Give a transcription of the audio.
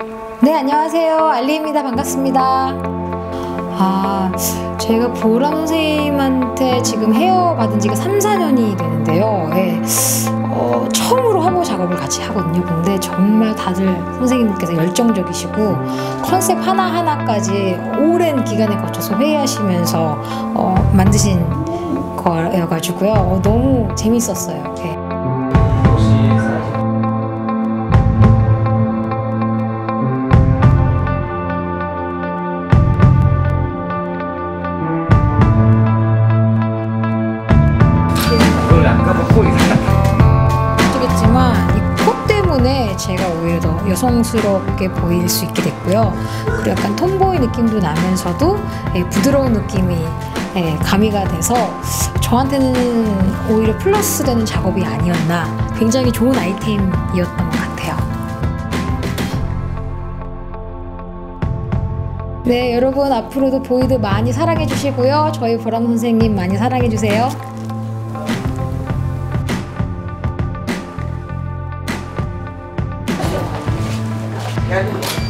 안녕하세요. 알리입니다. 반갑습니다. 아, 제가 보람 선생님한테 지금 헤어 받은 지가 3, 4년이 되는데요. 예. 어, 처음으로 화보 작업을 같이 하거든요. 근데 정말 다들 선생님께서 열정적이시고 컨셉 하나하나까지 오랜 기간에 거쳐서 회의하시면서 어, 만드신 거여가지고요. 어, 너무 재밌었어요. 예. 제가 오히려 더 여성스럽게 보일 수 있게 됐고요. 그리고 약간 톰보이 느낌도 나면서도 예, 부드러운 느낌이 예, 가미가 돼서 저한테는 오히려 플러스 되는 작업이 아니었나 굉장히 좋은 아이템이었던 것 같아요. 네, 여러분 앞으로도 보이드 많이 사랑해 주시고요. 저희 보람 선생님 많이 사랑해 주세요. Yeah.